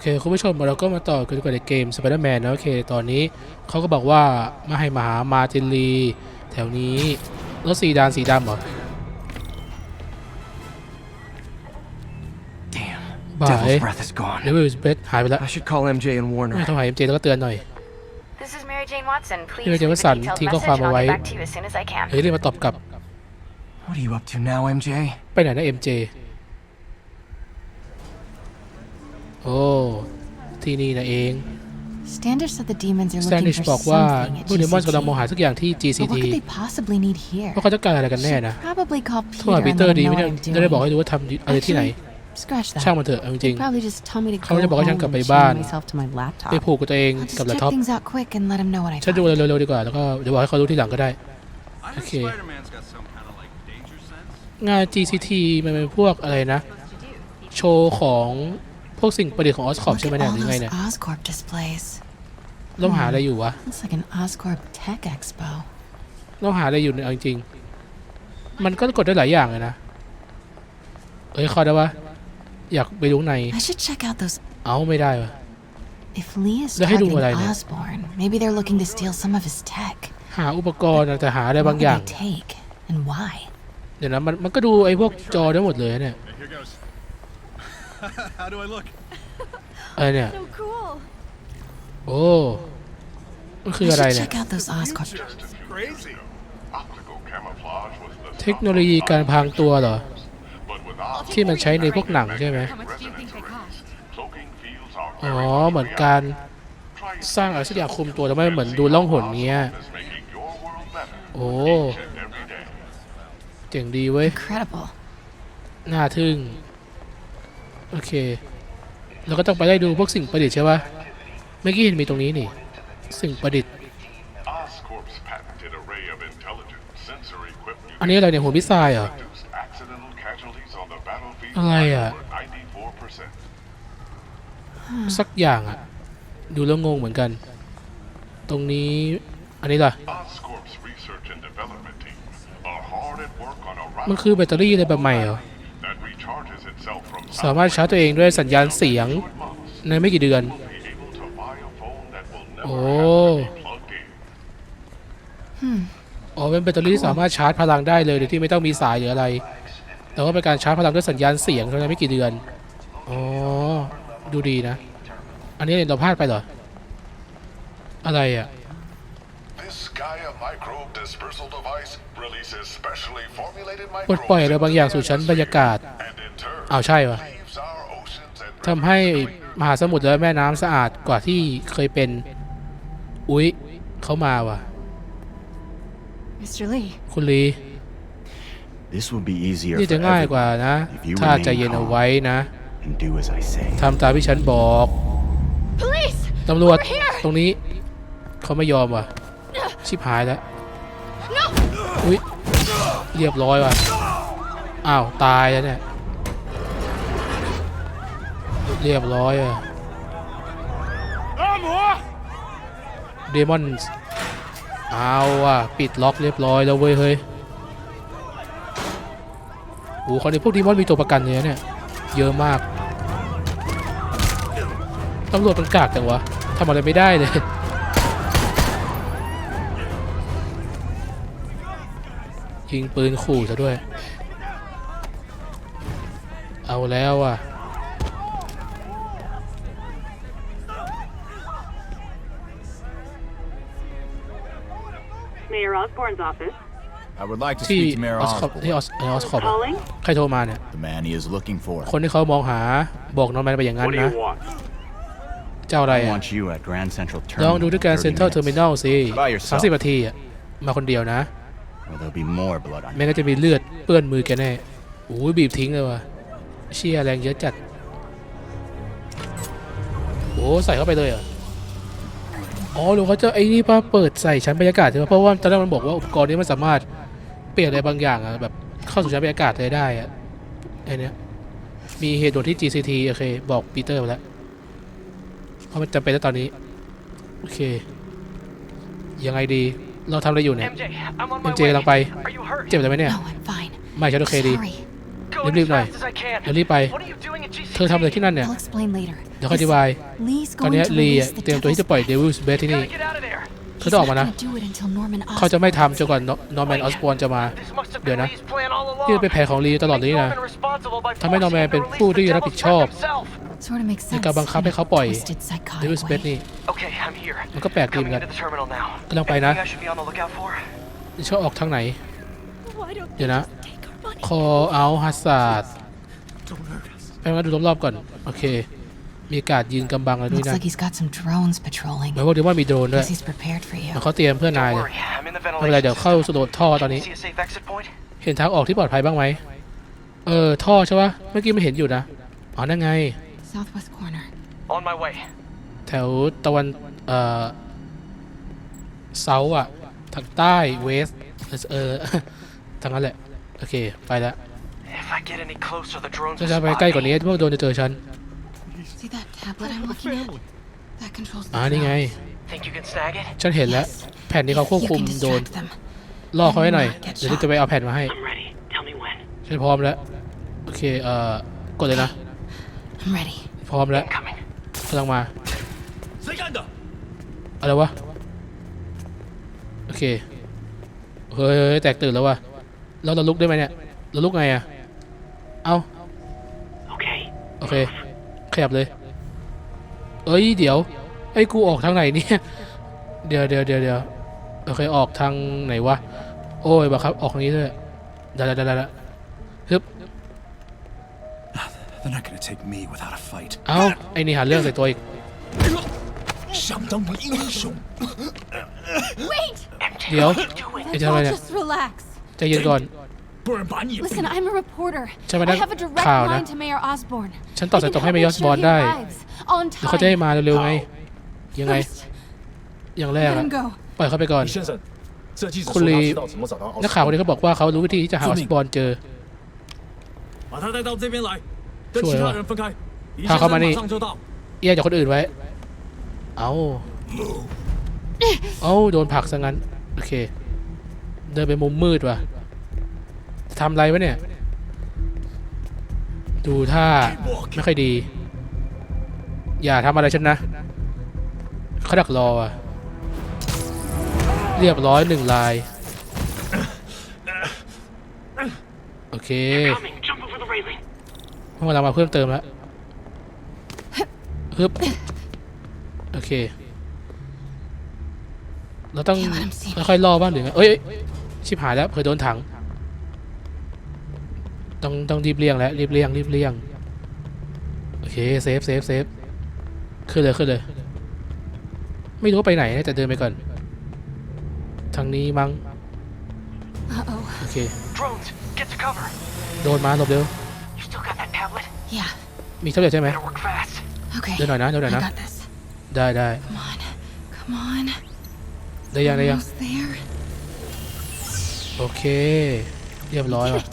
เคคุณผู้ชมเราก็มาต่อกันกับในเกม Spider-Man นะโอเคตอนนี้เขาก็บอกว่ามาให้มาหามาร์ตินลีแถวนี้รถสีดานสีดำเหรอ Damn. บ่าย Devil's breath is gone. เลเวลสเปซหายไปแล้ว I should call MJ and warn ไม่ her. ต้องหาเอ็มเจแล้วก็เตือนหน่อย This is Mary Jane Watson. Please Mary Jane leave a Watson, detailed ทิ้งข้อ message ความ and เอา I'll ไว้ get back to you as soon as I can. เฮ้ยรีบมาตอบกลับ What are you up to now, MJ? ไปไหนนะเอ็มเจ โอ้ ที่นี่นะเอง Standish said the demons are สแตน looking ดิช for บอกว่า something at พวกเดมอนกำลังมอง GCT. หาสักอย่างที่ But GCT what could they possibly need here? ว่าเขาต้องการอะไรกันแน่ Should นะ probably call โทรหา Peter ปี and เตอร์ let ดี him ไม่ know ได้ what I'm จะได้บอกให้ doing. รู้ว่าทำอะไรที่ไหน Scratch ช่าง that. มันเถอะเอาจริง He'd probably just tell me to เขา go จะบอกให้ฉัน home กลับ and ไป chain บ้าน myself to my laptop. ไปผูกกับตัวเอง I'll just กับแล็ป check ท็อป things out quick and let him know what I ฉันดู found. เร็วๆดีกว่า แล้วก็เดี๋ยวบอกให้เขารู้ทีหลังก็ได้ I heard Okay. Spider-Man's got some kind of like danger sense. งาน GCT มันเป็นพวกอะไรนะ โชว์ของ พวกสิ่งประดิษฐ์ของออสคอป Look ใช่ไหม at เนี่ย all หรือไง those เนี่ย Oscorp displays. ต้องหาอะไรอยู่วะ Looks like an Oscorp Tech Expo. ต้องหาอะไรอยู่เนี่ยเอาจริงๆมันก็กดได้หลายอย่างเลยนะ เอ้ยเข้อได้วะอยากไปดูข้างใน I should check out those. เอาไม่ได้วะ If Lee is Lah, hidung targeting wala na. Osborn, maybe they're looking to steal some of his tech. หาอุปกรณ์อะแต่หาอะไร What บาง would อย่าง they take and why? เดี๋ยวนะมันมันก็ดูไอ้พวกจอได้หมดเลยเนี่ย Okay, here goes. How do I look? อะไรเนี่ย So cool. โอ้มันคือ I อะไร should เนี่ย check out those Oscorp. Crazy. Optical camouflage was the เทคโนโลยีการพรางตัวเหรอ but without ที่มันใช้ในพวกหนังใช่ไหม cloaking fields are อ๋อ very เหมือนการ Try สร้างอะไรสักอย่างคุมตัวแล้วไม่เหมือนดูล่องหนเนี้ย is making your world better โอ้ each and every day. เจ๋งดีเว้ย Incredible. น่าทึ่ง โอเค เราก็ต้องไปได้ดูพวกสิ่งประดิษฐ์ใช่ปะเมื่อกี้เห็นมีตรงนี้นี่ สิ่งประดิษฐ์ อันนี้อะไรเนี่ยหัวพิซายเหรอ อะไรอะ สักอย่างอะ ดูแล้วงงเหมือนกัน ตรงนี้ อันนี้ล่ะ มันคือแบตเตอรี่อะไรแบบใหม่เหรอ that recharges itself from สามารถชาร์จตัวเองด้วยสัญญาณเสียง months. ในไม่กี่เดือน Be able to buy a phone that will never โอ้ have to be plugged in. อ๋อเป็นแบตเตอรี่ที่สามารถชาร์จพลังได้เลยโดยที่ไม่ต้องมีสายหรืออะไร แต่ว่าเป็นการชาร์จพลังด้วยสัญญาณเสียงเท่านั้นไม่กี่เดือน อ๋อ ดูดีนะ อันนี้เราพลาดไปเหรอ อะไรอะ This Gaia microbe dispersal device releases specially formulated ปลดปล่อยอะไรบางอย่างสู่ชั้นบรรยากาศ and in turn อ้าวใช่วะ leaves our oceans and ทำให้มหาสมุทรและแม่น้ำสะอาดกว่าที่เคยเป็น อุ๊ยเขามาว่ะ Mr. Lee, คุณลี This will be easier นี่ for จะง่ายกว่า everyone นะ if you ถ้าใจ remain เย็นเอา calm ไว้นะ and do as I say. ทำตามที่ฉันบอก Police! ตำรวจ Over here! ตรงนี้ เขาไม่ยอมว่ะ ชิบหายแล้วอุ๊ย เรียบร้อยว่ะ อ้าว ตายแล้วเนี่ย เรียบร้อยอะเดมอนเอาอะปิดล็อกเรียบร้อยแล้วเว้ยเฮ้ยโอ้เขาในพวกดีมอนมีตัวประกันเลยนะเนี่ยเยอะมากตำรวจมันกากจังวะทำอะไรไม่ได้เลยยิงปืนขู่ซะด้วย เอาแล้วอะ Mayor Osborne's office. I would like to ที่ speak to Mayor ออสคอป Osborne, ที่ออสออสคอป Calling? ใครโทรมาเนี่ย the man he is looking for. คนที่เขามองหาบอกน้องแมนไปอย่างนั้น What do นะ you want? เจ้าอะไร I อะ want you at Grand Central ลอง Terminal. ดูที่การ in เซ็น30ทรัลเทอร์มิ minutes, นอลสิ By yourself. สามสิบนาทีอะมาคนเดียวนะ or there'll be more blood on แม่ you. ก็จะมีเลือดเปื้อนมือแกแน่โอ้ยบีบทิ้งเลยว่ะเชี่ยแรงเยอะจัด โอ้ใส่เข้าไปเลยเหรอ อ๋อหรือเขาจะไอ้นี่ป่ะเปิดใส่ชั้นบรรยากาศใช่ไหมเพราะว่าตอนแรกมันบอกว่าอุปกรณ์นี้มันสามารถเปลี่ยนอะไรบางอย่างอะแบบเข้าสู่ชั้นบรรยากาศได้ได้อะไอเนี้ยมีเหตุด่วนที่ GCT โอเค บอกปีเตอร์ไปแล้ว เพราะมันจำเป็นแล้วตอนนี้ โอเค ยังไงดีเราทำอะไรอยู่เนี่ย MJ, I'm on เอ็มเจกำลังไป Are you hurt? เจ็บอะไรไหมเนี่ย no, I'm fine. ไม่ฉันโอเคดี Sorry. รีบๆหน่อยเดี๋ยวรีบไปเธอทำอะไรที่นั่นเนี่ย I'll explain later. เดี๋ยวค่อยอธิบาย Lee's ตอน going เนี้ to ลี release the เตรียมตัวที่จะปล่อย Devil's Bed ที่นี่เธอ He's ต้องออกมา not นะ gonna do it until Norman เขาจะไม่ Osborn ทำจนกว่านอร์แมนออสบอนจะมา เดี๋ยวนะนี่เป็นแผนของลีตลอดเลยนี่นะทำให้นอร์แมนเป็นผู้ที่รับผิดชอบ Sort of makes ใน sense. การบังคับให้เขาปล่อย Twisted psychotic Devil's Bed way. นี่ Okay, I'm here. มันก็แปลกดีเหมือน Coming กัน into the terminal now. กำลังไปนะ Anything I should be on the lookout for? ชอบออกทางไหน Why don't เดี๋ยวนะ take our money? คอเอาฮัสซาดไปมาดูรอบๆก่อน โอเค มีการดยืนกำบังอะไรด้วย Looks นะ like he's got some drones patrolling. หมายว่าเดี๋ยวว่ามีโดรนด้วย Guess he's prepared for you. มันเขาเตรียมเพื่อนาย Don't เลย worry, I'm in the ไม่เป็นไร ventilation เดี๋ยวเข้าสโดดท่อตอนนี้ See a safe exit point? เห็นทางออกที่ปลอดภัยบ้างไหมเออท่อใช่ปะเมื่อกี้ไม่เห็นอยู่นะอ๋อนั่นไง Southwest corner. On my way. แถวตะวันเอ่อเซาอะทางใต้เวสเออทางนั้นแหละโอเคไปแล้ว If I get any closer, the drones จะ will จะไป spot ใกล้กว่า me. นี้พวกโดนจะเจอฉัน See that tablet I'm looking at? That controls อ่านี่ไงฉันเห็นแล้ว แผ่นนี้เขาควบคุมโดนล่อเขาไว้หน่อย เดี๋ยวฉันจะไปเอาแผ่นมาให้ฉันพร้อมแล้ว โอเค เอ่อ กดเลยนะพร้อมแล้ว Coming. กำลังมา อะไรวะ โอเค เฮ้ยแตกตื่นแล้ววะเราลุกได้ไหมเนี่ย เราลุกไงอะ เอา Okay. โอเค ขยับเลย เอ้ยเดี๋ยวไอ้กูออกทางไหนเนี่ย เดี๋ยวเดี๋ยวเดี๋ยวเดี๋ยวโอเคออกทางไหนวะ โอ้ยบังคับออกทางนี้ด้วยได้ได้ด้ด้ฮึบเอาไอ้นี่หาเรื่องใส่ตัวอีกเดี๋ยวไอ้ทำอะไรเนี่ยใจเย็นก่อน Listen, I'm a reporter. I have a direct line to Mayor Osborne. ฉันต่อสายตรงให้เมย์อสบอนได้แล้เขาจะให้มาเร็วๆไง ยังไง อย่างแรกอะปล่อยเขาไปก่อน คุณลีนักข่าวคนนี้เขาบอกว่าเขารู้วิธีที่จะหาออสบอนเจอช่วยพาเขามานี่เอี้ยจากคนอื่นไว้ เอาเอาโดนผักซะงั้น โอเค เดินไปมุมมืดว่ะ ทำอะไรวะเนี่ย ดูท่าไม่ค่อยดี อย่าทำอะไรฉันนะเขาดักรออะเรียบร้อยหนึ่งลาย โอเคพวกเรามาเพิ่มเติมแล้วฮึบโอเค เราต้องค่อยๆล่อบ้างหรือไงเอ้ยเอ้ยชิบหายแล้วเผื่อโดนถัง ต้องต้องรีบเลี่ยงแล้วรีบเลี่ยงรีบเลี่ยงโอเคเซฟเซฟเซฟขึ้นเลยขึ้นเลย ไม่รู้ว่าไปไหนนะแต่เดินไปก่อน ทางนี้มั้ง Uh-oh. โอเค Drones, get to cover. โดนมาหลบเร็ว You still got that tablet? Yeah. มีเท่าไหร่ใช่ไหม Better work fast. Okay. เดินหน่อยนะเดินหน่อย I นะ got this. ได้ได้ Come on. Come on. ได้ยังได้ยัง Almost there. โอเค เรียบร้อยว่ะ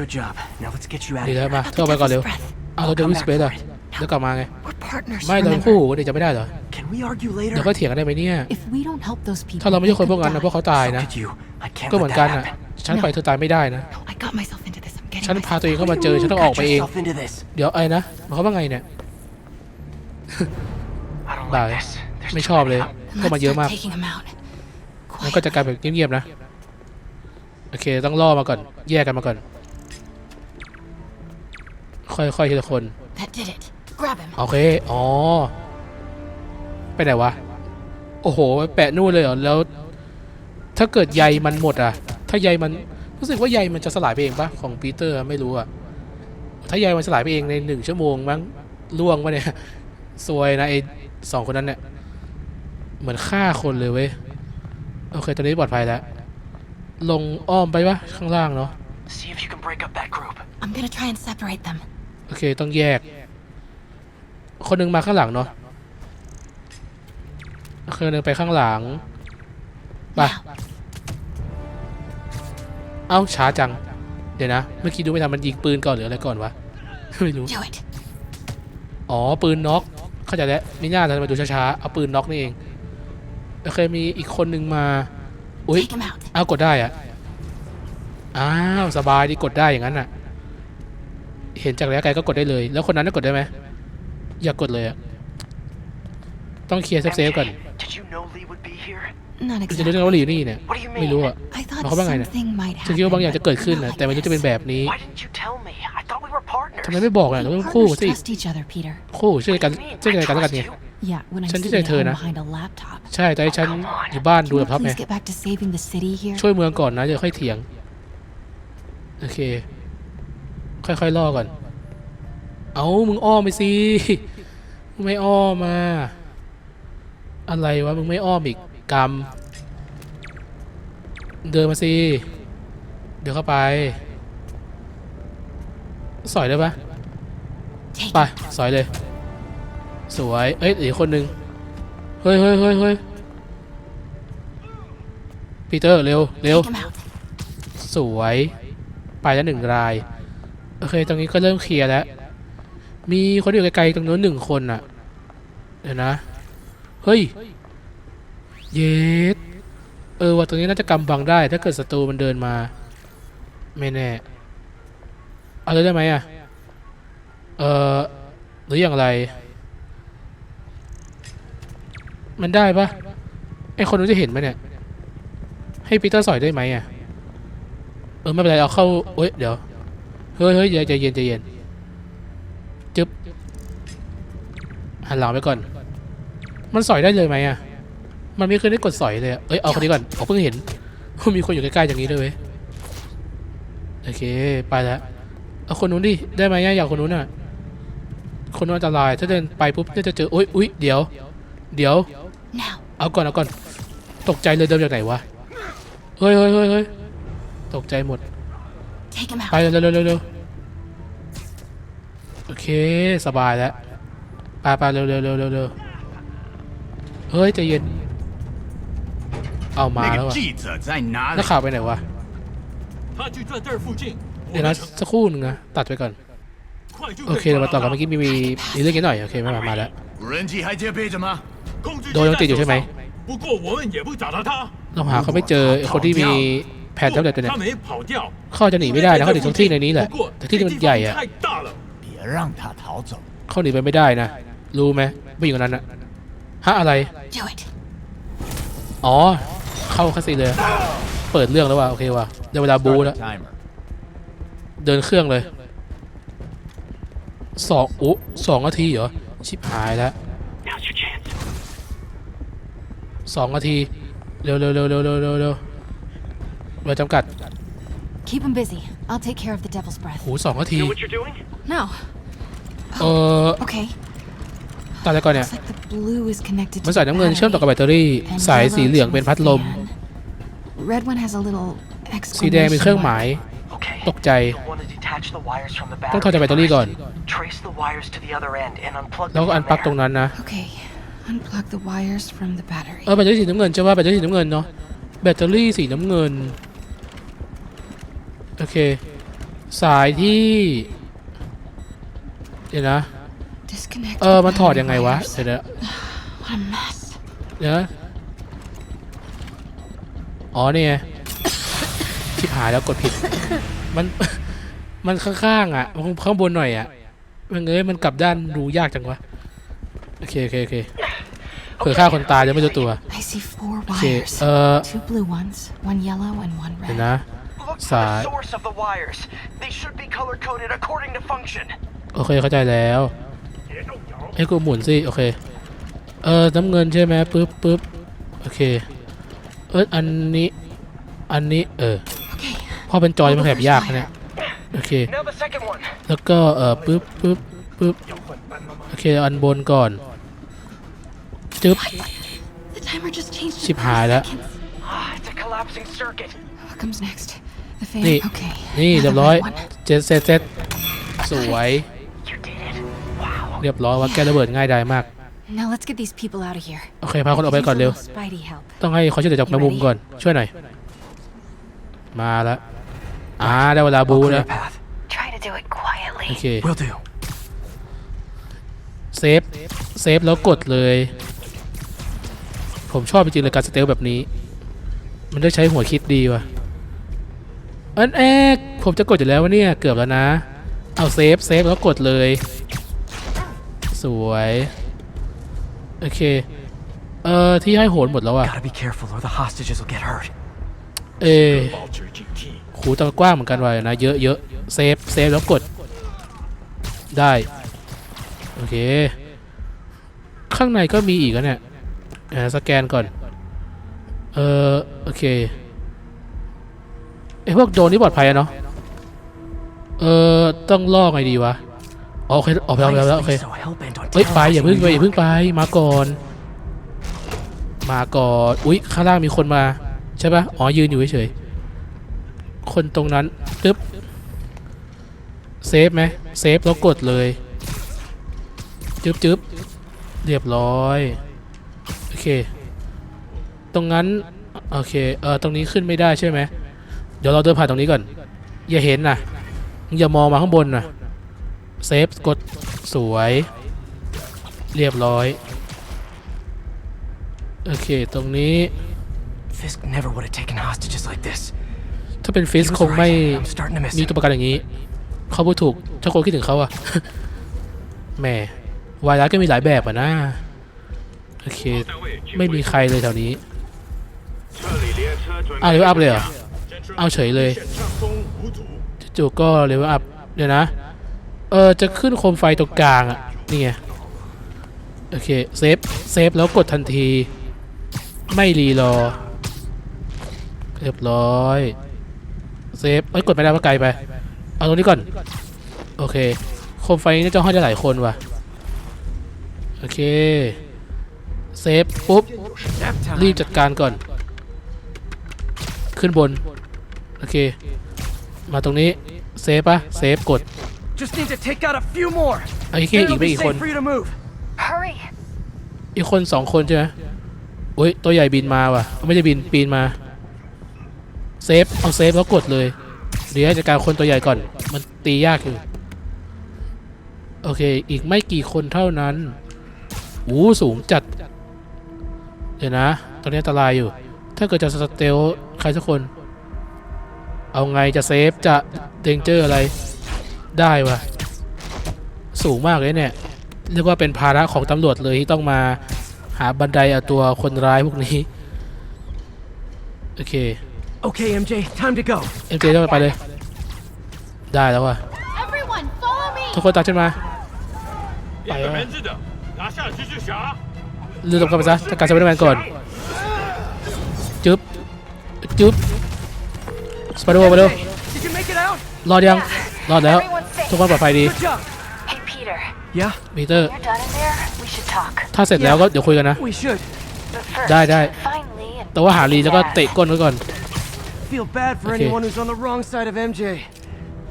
Good job. Now let's get you out ดี of แล้ว here. มาเธอเอาไปก่อนเร็ว Breath. เอาเราเดวิสเปซอะแล้วกลับมาไง We're partners. ไม่เรา remember? คู่เดี๋ยวจะไม่ได้เหรอ Can we argue เดี๋ยว later? ก็เถียงกันได้ไหมเนี่ย If we don't help those people, ถ้าเราไม่ใช่คนพวกนั้นนะ they พวก could เขาตาย So นะ could you. I can't ก็เหมือ let นกัน that อะ happen. ฉันปล่อยเธอตายไม่ได้นะ die. I got myself into this. I'm getting ฉันพา myself ตัวเองเข้ามา What เจ do อ you ฉัน mean ต้องออก got ไปเอง yourself into this? เดี๋ยวไอ้นะหมายความว่าไงเนี่ย I don't บ่า like ย this. There's ไม่ too ชอบ many เลย of them. ก็มา Let's เยอะ start มาก taking 'em out. มันก็จะกลายเป็นเงียบๆนะ โอเค ต้องล่อมาก่อน แยกกันมาก่อน ค่อยๆทีละคน That did it. Grab him. โอเค อ๋อ ไปไหนวะ โอ้โห แปะนู่นเลยเหรอ แล้ว ถ้าเกิดใยมันหมดอะ ถ้าใยมัน รู้สึกว่าใยมันจะสลายไปเองปะของปีเตอร์ไม่รู้อะ ถ้าใยมันสลายไปเองในหนึ่งชั่วโมงมั้งล่วงปะเนี่ยซวยนะไอ้สองคนนั้นเนี่ย เหมือนฆ่าคนเลยเว้ย โอเค ตอนนี้ปลอดภัยแล้ว ลงอ้อมไปปะข้างล่างเนาะ See if you can break up that group. I'm gonna try and separate them. โอเคต้องแยก คนหนึงมาข้างหลังเนาะคนหนึงไปข้างหลังไป Now, เอ้าช้าจัง เดี๋ยวนะ เมื่อกี้ดูไม่ทันมันยิงปืนก่อนหรืออะไรก่อนวะ ไม่รู้ do it. อ๋อ ปืนน็อก เข้าใจแล้วมีหน้าทำไมดูช้าๆ เอาปืนน็อกนี่เองโอเคมีอีกคนหนึ่งมา อุ้ย Take him out. อ้าวกดได้อะอ้าว สบายดีกดได้อย่างนั้นน่ะ เห็นจากระยะไกลก็กดได้เลย แล้วคนนั้นน่ะกดได้ไหมอย่ากดเลยอะต้องเคลียร์เซฟๆก่อน Did you know Lee would be here? Not จะรู้ได้ไง exactly. ว่าหลีอยู่นี่เนี่ย What do you ไม่ mean? รู้อะ I thought เขาว่าไงนะ something might ฉันคิดว่าบางอย่าง happen, จะเกิด but ขึ้น not นะ like แต่ไม่รู้จะเป็น this. แบบนี้ Why didn't you tell me? I thought we were partners. ทำไมไม่บอกล่ะเราต้องคู่ Partners สิ trust each other, Peter. คู่ช่วยกัน What do you mean? ช่วยกัน I กันแล้วกัน trust ไง you. Yeah, when I'm ฉัน sitting เชื่อ at เธอ home นะ behind a laptop. ใช่แต่ให้ฉันอยู่บ้านดู Can แล็ you ปท็อปไง please get back to saving the city here? ช่วยเมืองก่อนนะเดี๋ยวค่อยเถียง โอเค ค่อยๆล่อก่อน เอามึงอ้อมไปสิมึงไม่อ้อมมา อะไรวะมึงไม่อ้อมอีกกรรมเดินมาสิ เดี๋ยวเข้าไป สอยได้ปะ Take ไป it. สอยเลย สวย เอ้ยอีกคนหนึ่งเฮ้ยเฮ้ยเฮ้ยเฮ้ยปีเตอร์ เร็ว เร็ว Take him out. สวย ไปแล้วหนึ่งราย โอเค ตรงนี้ก็เริ่มเคลียร์แล้ว มีคนอยู่ไกลๆตรงนู้นหนึ่งคนอะ เดี๋ยวนะ เฮ้ย เยสเออว่าตรงนี้น่าจะกำบังได้ ถ้าเกิดศัตรูมันเดินมา ไม่แน่ เอาเลยได้ไหมอะ เออหรืออย่างไร มันได้ปะไอคนนู้นจะเห็นไหมเนี่ย ให้ปีเตอร์สอยได้ไหมอะ เออไม่เป็นไรเอาเข้าเอ้ยเดี๋ยว เฮ้ยเฮ้ยใจใจเย็นใจเย็นจึ๊บหันหลังไปก่อน มันสอยได้เลยไหมอะ มันไม่เคยได้กดสอยเลยอะเอ้ยเอาคนนี้ก่อนเอาเพิ่งเห็นว่ามีคนอยู่ใกล้ๆอย่างนี้ด้วยเว้ยโอเคไปแล้วเอาคนนู้นดิได้ไหมอะอยากคนนู้นอะ คนนู้นอันตรายถ้าเดินไปปุ๊บน่าจะเจออุ้ยอุ้ยเดี๋ยว เดี๋ยว Now. เอาก่อนเอาก่อน ตกใจเลยเดินจากไหนวะเฮ้ยเฮ้ยเฮ้ยเฮ้ยตกใจหมด Take him ไป out. เร็วเร็วเร็วเร็วโอเค สบายแล้วไปไปเร็วเร็วเร็วเร็วเร็วเฮ้ยใจเย็น เอามา 那 แล้ว 个 อะ 记者在哪 นั 里 ก？ข่าวไปไหนวะ 他就在这儿附近。 เดี๋ยวนะสักครู่หนึงนะ ตัดไปก่อน 快就 โอเคเดี๋ยวมาต่อกันเมื่อกี้มีมีมีเรื่องนิดหน่อย โอเคมามามาแล้ว 无人机还戒备着吗？控制 โดนยังติดอยู่ใช่ไหม 不过我们也不找到他， เราหาเขาไม่เจอไอ้คนที่มี แผนเท่าไหร่แต่เนี่ข้อจะหนีไม่ได้นะเขาถึงทุกที่ในนี้แหละแต่ที่มันใหญ่อะเขาหนีไปไม่ได้นะ รู้ไหมผู้หญิงคนนั้นอะฮะอะไร อ๋อ เข้าคาสิเลย เปิดเรื่องแล้วว่ะโอเคว่ะเดี๋ยวเวลาบูแล้ว เดินเครื่องเลย สองโอ้สองนาทีเหรอ ชิบหายแล้วสองนาที เร็วเร็วเร็วเร็วเร็วเร็ว เร็วเวลาจำกัด Keep him busy. I'll take care of the devil's breath. โหสองนาที Know what you're doing? No. เออ Okay. ตัดอะไรก่อนเนี่ย Looks like the blue is connected มัน to สาย the น้ำเงินเชื่อมต่อกับ battery. แบตเตอรี่ And สาย yellow สีเหลือง to เป็น the พัดลม fan. Red one has a little สีแดงมีเครื่องหมาย exclamation Okay. ตกใจ You'll want to detach the wires from the ต้องถอดจากแบตเตอรี่ battery ก่อน first. Trace the wires to the other end and unplug แล้ว them ก็อัน from ปลั๊กตรง there. นั้นนะ mark. Okay. Unplug the wires from the battery. เออแบตเตอรี่สีน้ำเงินใช่ป่ะแบตเตอรี่สีน้ำเงินเนาะแบตเตอรี่สีน้ำเงิน โอเค สายที่ เดี๋ยวนะ Disconnect เออ มันถอด battery ยังไงวะ wires. เดี๋ยวนะ What a mess. เดี๋ยวนะอ๋อนี่ไงชิบหายแล้วกดผิด มัน มันข้างๆอะมันข้างบนหน่อยอะมันเอ้ยมันกลับด้านดูยากจังวะ โอเค โอเค โอเคเผื่อฆ่าคนตายจะไม่รู้ตัว I see four โอเค wires. เออ Two blue ones, one yellow, and one เดี๋ยว red. นะ Look for Side. the source of the wires. They should be color coded according to function. โอเคเข้าใจแล้วให้กูหมุนสิโอเค เออน้ำเงินใช่ไหมปึ๊บปึ๊บโอเค เอออันนี้อันนี้เออ Okay. พอเป็นจอยมันขยับยากนะเนี่ยโอเค Now the second one. แล้วก็เออปึ๊บปึ๊บปึ๊บโอเคอันบนก่อนจึ๊บ The timer just changed. to ชิบหายแล้ว30 seconds. Ah, it's a collapsing circuit. What comes next? The fan. นี่ Okay. นี่ now เรี the ยบร้อย red one. เจ็ดเสร็จเสร็จสวย You did it. Wow. เรียบร้อยว่าแก้ระเบิดง่ายดายมาก Now let's get these people out of here. โอเคพาคนออกไปก่อนเร็ว Use a little Spidey help. ต้องให้เขาช่วยเหลือจากแมงมุมก่อน ช่วยหน่อย มาแล้วอ่าได้เวลาบู Clear แล้ว a path. Try to do it quietly. โอเค Will do. เซฟเซฟแล้วกดเลย ผมชอบจริงๆเลยการสเตลแบบนี้ มันได้ใช้หัวคิดดีว่ะ อันแอกผมจะกดอยู่แล้ววะเนี่ย เกือบแล้วนะ เอาเซฟเซฟแล้วกดเลย สวย โอเค เอ่อ ที่ให้โหนหมดแล้วอะ Gotta be careful or the hostages will get hurt. เออขูตะกว้างเหมือนกันว่ะนะ เยอะเยอะเซฟเซฟแล้วกด ได้ โอเค ข้างในก็มีอีกอะเนี่ยอ่าสแกนก่อน เออโอเค ไอพวกโดรนนี่ปลอดภัยอะเนาะ เออต้องล่อไงดีวะอ๋อโอเคออกไปแล้วออกไปแล้วโอเค so hell-bent on เฮ้ยไป telling us อย่าเพิ่ง who ไป you อย่าเพิ่ง are. ไป มาก่อน มาก่อน อุ๊ยข้างล่างมีคนมา ใช่ปะอ๋อยืนอยู่เฉยๆคนตรงนั้นตึ๊บเซฟไหมเซฟแล้วกดเลยจึ๊บจึ๊บเรียบร้อย โอเค ตรงนั้น โอเค เออตรงนี้ขึ้นไม่ได้ใช่ไหมเดี๋ยวเราเดินผ่านตรงนี้ก่อน อย่าเห็นนะอย่ามองมาข้างบนนะเซฟกดสวย เรียบร้อย โอเค ตรงนี้ Fisk never would have taken hostages like this. ถ้าเป็นฟิส He was คงไม่ right. I'm starting to miss มี him. ตัวประกันอย่างนี้ เขาพูดถูกถ้าคนคิดถึงเขาอะแหมวายร้ายก็มีหลายแบบอะนะ โอเค ไม่มีใครเลยแถวนี้อ้าวเลเวลอัพเลยเหรอ เอาเฉยเลยจู่ๆก็เลเวลอัพเดี๋ยวนะ เออจะขึ้นโคมไฟตรงกลางอะนี่ไง โอเค เซฟ เซฟ แล้วกดทันที ไม่รีรอ เรียบร้อย เซฟเอ้ย กดไม่ได้ว่าไกลไป เอาตรงนี้ก่อน โอเค โคมไฟนี่จะห้อยได้หลายคนว่ะ โอเค เซฟ ปุ๊บ รีบจัดการก่อน ขึ้นบน โอเค มาตรงนี้ เซฟปะเซฟกด Just need to take out a few more. โอเค Then อี it'll กไม่ be กี่คน safe for you to move. Hurry! อีกคนสองคนใช่ไหมโอ้ย ตัวใหญ่บินมาว่ะ ไม่ใช่บิน ปีนมา เซฟ เอาเซฟแล้วกดเลยเดี๋ยวให้จัดการคนตัวใหญ่ก่อน มันตียากอยู่ โอเค อีกไม่กี่คนเท่านั้นอู้สูงจัด เดี๋ยวนะ ตอนนี้อันตรายอยู่ ถ้าเกิดจะสเตลใครสักคน เอาไงจะเซฟจะเดงเจอร์อะไรได้วะสูงมากเลยเนี่ย เรียกว่าเป็นภาระของตำรวจเลยที่ต้องมาหาบันไดเอาตัวคนร้ายพวกนี้ โอเค Okay, MJ, time to go. เอ็มเจต้องไปเลย ได้แล้วว่ะ Everyone, follow me! ทุกคนตามฉันมาไปแล้วเรือตบกันไปซะจัดการสไปเดอร์แมนก่อน จึ๊บ จึ๊บ สไปเดอร์แมนมาเร็ว Did you make it out? รอดยัง รอดแล้ว Everyone's ทุก safe. คนปลอดภัยดี Hey, Peter. Yeah, มีเตอร์ You're done in there? We should talk. ถ้าเสร็จแล้วก็เดี๋ยวคุยกันนะ we should. But first, ได้ได้ find Lee and แต่ว่าหาลีแล้วก็เตะก้นไว้ก่อน Feel bad for Okay. anyone who's on the wrong side of MJ.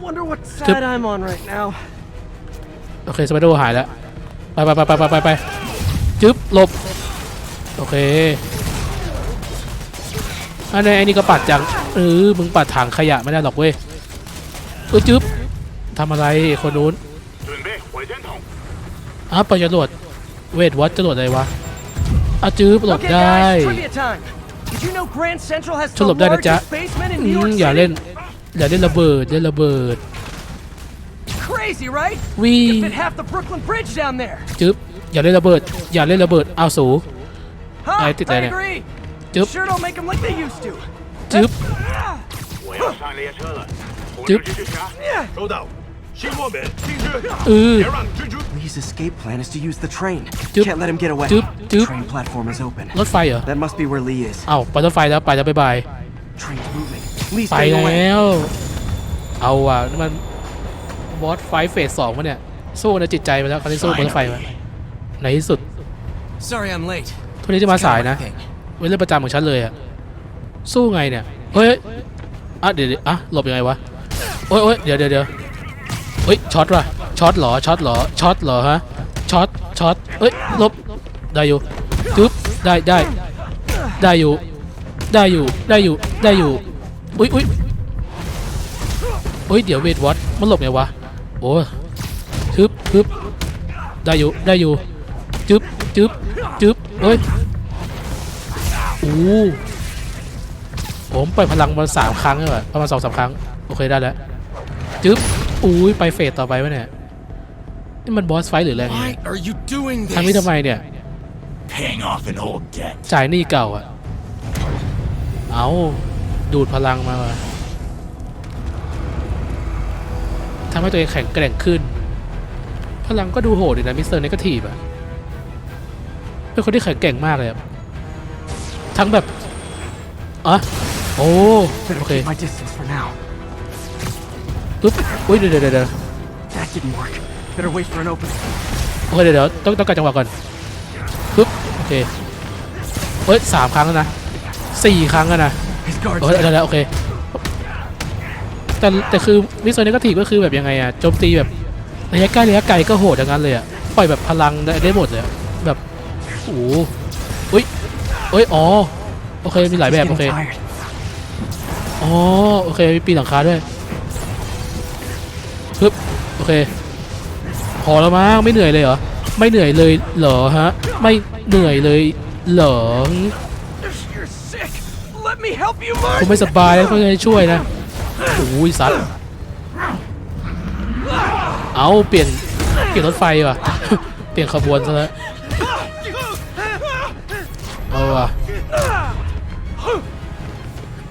Wonder what Tip. side I'm on right now. โอเคสไปเดอร์หายแล้ว ไปไปไปไปไปไปไปจึ๊บหลบ โอเคอันนี้ไอ้นี่ก็ปัดจัง เออมึงปัดถังขยะไม่ได้หรอกเว้ยเออจึ๊บทำอะไรไอ้คนนู้นอ้าวปล่อยจรวดเวทวัดจรวดอะไรวะอะจึ๊บหลบ Okay, ได้ guys, trivia time. Did you know Grand Central has ฉันหล the บได้นะจ๊ะ largest basement in อื New ม York อย่า City? เล่น อย่าเล่นระเบิดเล่นระเบิด Crazy, right? วิ่ง Fit half the Brooklyn Bridge down there. จึ๊บอย่าเล่นระเบิด อย่าเล่นระเบิดเอาสู Huh? I think I that- agree. Jup. Sure don't make them like they used to. จึ๊บจึ๊บ Yeah. เออ Lee's escape plan is to use the train. Jup. Can't let him get away. Jup, jup. Train platform is open. รถไฟเหรอ That must be where Lee is. เอ้าไปรถไฟแล้วไปแล้วบ๊ายบาย Train's moving. Lee's ไป getting away. แล้วเอาว่ะนี่มันบอสไฟเฟสสองวะเนี่ย สู้ในจิตใจไปแล้วคราวนี้สู้บนรถไฟมาในที่สุด Sorry I'm late. ทุกนี้ที่มาสายนะเป็นเรื่องประจำของฉันเลยอะสู้ไงเนี่ย เฮ้ย อะเดี๋ยวอะหลบยังไงวะโอ้ยโอ้ยเดี๋ยวเดี๋ยวเดี๋ยวเฮ้ยช็อตว่ะช็อตหรอช็อตหรอช็อตหรอฮะช็อตช็อตเอ้ยลบได้อยู่จึ๊บได้ได้ได้อยู่ได้อยู่ได้อยู่ได้อยู่อุ้ยอุ้ยอุ้ยเดี๋ยวเวทวอตมันหลบไงวะโอ้ฮึบฮึบได้อยู่ได้อยู่จึ๊บจึ๊บจึ๊บเฮ้ยโอ้ ผมปล่อยพลังมาสามครั้งเลยว่ะประมาณสองสามครั้ง โอเคได้แล้วจึ๊บอุ้ยไปเฟสต่อไปวะเนี่ยนี่มันบอสไฟท์หรืออะไรเนี่ย Why are you doing ทำนี่ this? ทำไมเนี่ย paying off an old debt. จ่ายหนี้เก่าอะเอาดูดพลังมาว่ะทำให้ตัวเองแข็งแกร่งขึ้น พลังก็ดูโหดดีนะมิสเตอร์เนกาทีฟอะเป็นคนที่แข็งแกร่งมากเลยอะทั้งแบบอะ โอ้ Better โอเค keep my distance for now. ปึ๊บอุ้ยเดี๋ยวเดี๋ยวเดี๋ยว That didn't work. Better wait for an opening. โอเคเดี๋ยวเดี๋ยวต้องต้องการจังหวะก่อนปึ๊บโอเคเฮ้ยสามครั้งแล้วนะสี่ครั้งแล้วนะ His guard's โอเค down. ได้แล้วโอเคแต่แต่คือมิสเตอร์เนกาทีฟก็คือแบบยังไงอะโจมตีแบบระยะใกล้ระยะไกลก็โหดอย่างนั้นเลยอะปล่อยแบบพลังได้ได้หมดเลยอะแบบโอ้โหอุ้ยเอ้ยอ๋อโอเคมีหลายแบบ He's โอเค getting tired. อ๋อโอเคมีปีนหลังคาด้วยปึ๊บโอเคพอแล้วมั้งไม่เหนื่อยเลยเหรอไม่เหนื่อยเลยเหรอฮะไม่เหนื่อยเลยเหรอผมไม่สบายแล้วก็จะช่วยนะโอ้ยสัตว์เอาเปลี่ยนเปลี่ยนรถไฟว่ะ เปลี่ยนขบวนซะแล้วเอาว่ะ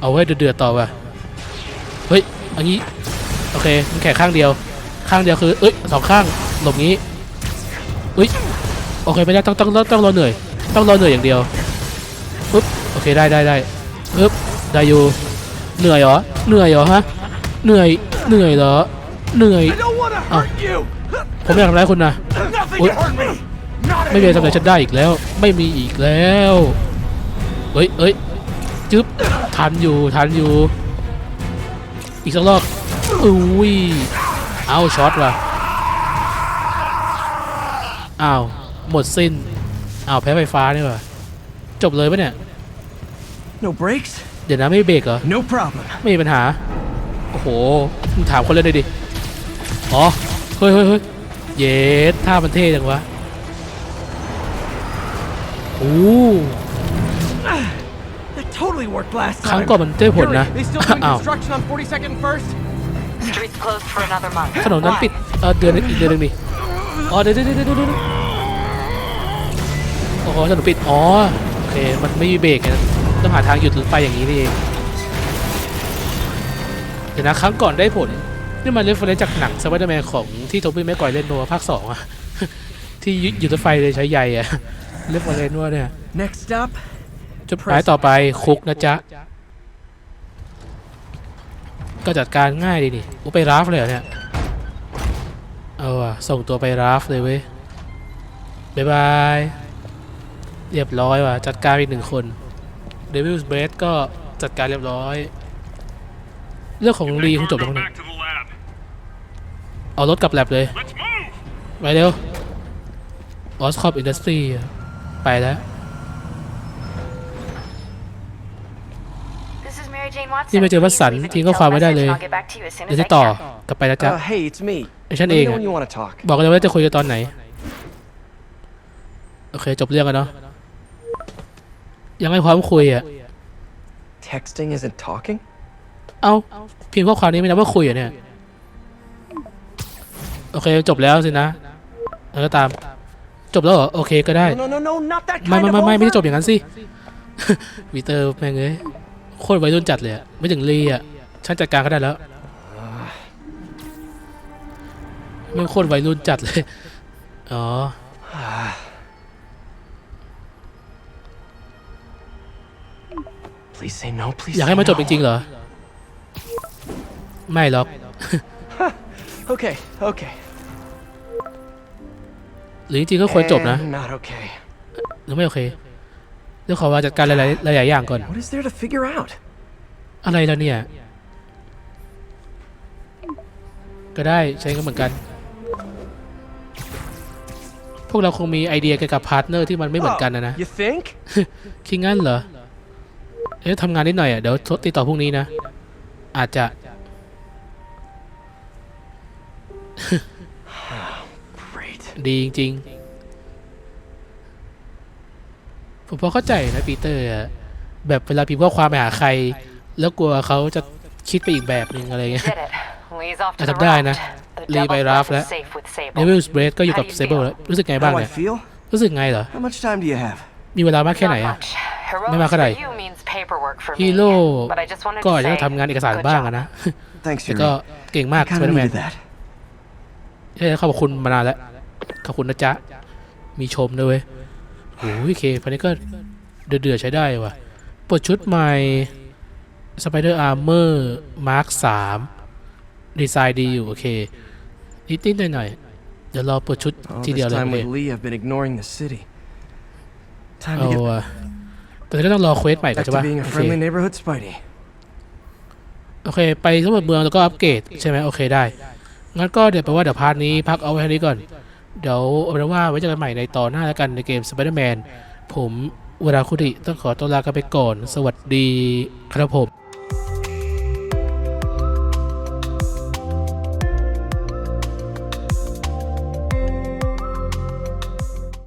เอาไว้เดือดๆต่อว่ะเฮ้ยอันนี้โอเคมันแข่ข้างเดียว ข้างเดียวคือเอ้ยสองข้างหลบงี้เอ้ยโอเคไม่ได้ต้องต้องต้องต้องรอเหนื่อย ต้องรอเหนื่อยอย่างเดียวปึ๊บโอเคได้ได้ได้ปึ๊บได้อยู่เหนื่อยเหรอเหนื่อยเหรอฮะเหนื่อยเหนื่อยเหรอเหนื่อย I don't want to hurt you. ผมไม่อยากทำร้ายคุณนะ Nothing Oi. can hurt me. Not ไม่มีอะไรทำอะไร anymore. ฉันได้อีกแล้ว ไม่มีอีกแล้วเอ้ยเอ้ย จึ๊บทันอยู่ทันอยู่ อีกสักรอบอุ้ยเอาช็อตว่ะอ้าวหมดสิ้นอ้าวแพ้ไฟฟ้านี่ว่ะจบเลยปะเนี่ย No brakes? เดี๋ยวนะไม่เบรกเหรอ No problem. ไม่มีปัญหา โอ้โหมึงถามคนเล่นเลยดิอ๋อเฮ้ยเฮ้ยเฮ้ยเยสท่ามันเท่จังวะโอ้ ครั้ง time. ก่อนมันได้ผลนะ Really? They still doing อ้าว construction on 42nd and First? Streets closed for another month. ถนนนั้นปิดเออเดือนอีกเดือนหนึงดิอ๋อเดี๋ยวเดี๋ยวเดี๋ยวเดี๋ยวเดี๋ยวโอ้โหถนนปิดอ๋อโอเคมันไม่มีเบรกไงต้องหาทางหยุดรถไฟอย่างนี้นี่เองเดี๋ยวนะครั้งก่อนได้ผลนี่มันเรฟเฟรนซ์จากหนังสไปเดอร์แมนของที่โทบี้แม็กไกวร์เล่นโนภาคสองอะที่หยุดรถไฟเลยใช้ใยอะเรฟเฟรนซ์ว่าเนี่ย Next stop? จุดหมายต่อไปคุกนะจ๊ะ ก็จัดการง่ายดีนี่โอ้ไปราฟเลยเหรอเนี่ย เอาอะส่งตัวไปราฟเลยเว้ยบายบาย เรียบร้อยว่ะ จัดการอีกหนึ่งคน Devil's Breath ก็จัดการเรียบร้อย เรื่องของลีคงจบแล้วมั้งนี่เอารถกลับแลบเลย ไปเร็วออสคอปอินดัสทรีไปแล้ว This is Mary Jane Watson. นี่ไม่เจอวัตสันทิ้งข้อความไว้ได้เลย I'll get back to you as soon เดี๋ยว as จะ I ต่อ can. กลับไปแล้วจ้ะ Uh, hey, it's me. ไอ้ฉัน Let เอ me ง know อะ when you want to talk. บอกเลยว่าจะคุยกันตอนไหน โอเคจบเรื่องกันเนาะยังไม่พร้อมคุยอะ Texting isn't talking? เอ้าพิมพ์ข้อความนี้ไม่นับว่าคุยเหรอะเนี่ย โอเคจบแล้วสินะแล้วก็ตาม จบแล้วเหรอ โอเคก็ได้ No, no, no, no, not that ไม่ kind ไม่ of ไม่ไม่ไม่ได้จบ over. อย่างนั้นสิวีเตอร์แม่งเอ้ย โคตรวัยรุ่นจัดเลยอะไม่ถึงลีอะฉันจัดการก็ได้แล้วแม่งโคตรวัยรุ่นจัดเลย อ๋อ Please say no, please อยาก say ให้มันจบ no. จริงๆเหรอ ไม่หรอก Okay, okay. หรือจริงๆก็ควรจบนะ And Not okay. หรือไม่โอเค เดี๋ยวขอว่าจัดการหลายๆหลายๆอย่างก่อน What is there to figure out? อะไรแล้วเนี่ย ก็ได้ใช้ก็เหมือนกัน พวกเราคงมีไอเดียเกี่ยวกับพาร์ทเนอร์ที่มันไม่เหมือนกันนะนะ You think? คิดงั้นเหรอ เอ๊ะทำงานนิดหน่อยอะ เดี๋ยวติดต่อพรุ่งนี้นะ อาจจะ Great. ดีจริง ๆ ผมพอเข้าใจนะปีเตอร์อะแบบเวลาพิมพ์ข้อความไปหาใคร แล้วกลัวเขาจะคิดไปอีกแบบหนึ่งอะไรเงี้ย Did it. Lee's off to At the a die, raft. nah. รีไปราฟแล้วเดวิลส์เบรดก็อยู่กับเซเบิลแล้วรู้สึกไงบ้าง How I เนี่ย feel? รู้สึกไงเหรอ How much time do you have? มีเวลามากแค่ไหนอะไม่มากเท่าไหร่ฮีโร่ก็อาจจะต้องทำงานเอกสารบ้างอะนะ Thanks, แต่ Yuri. ก็เก่งมาก I สไป kind เด of อร์แมน needed that. ใช่ขอบคุณมานานแล้วขอบคุณนะจ๊ะมีชมด้วยเวย โอ้ยเคพันนี้ก็เดือดๆใช้ได้ว่ะปลดชุดใหม่สไปเดอร์อาร์เมอร์มาร์คสามดีไซน์ดีอยู่ โอเค นิดๆหน่อยๆเดี๋ยวรอเปิดชุด All ทีเดียว this เลย time โอเค with Lee, I've been ignoring the city. Time เอา to get ว่ะแต่ก็ต้องรอเควสใหม่ก่อน back ใช่ to ปะ being a โอเค friendly neighborhood Spidey. โอเค ไปสำรวจเมืองแล้วก็อัปเกรดใช่ไหมโอเคได้ งั้นก็เดี๋ยวแปลว่าเดี๋ยวพาร์ทนี้พักเอาไว้แค่นี้ก่อน เดี๋ยวเอาเป็นว่าไว้เจอกันใหม่ในตอนหน้าแล้วกันในเกม Spider-Man ผมวราคุติต้องขอตัวลากันไปก่อน สวัสดีครับผม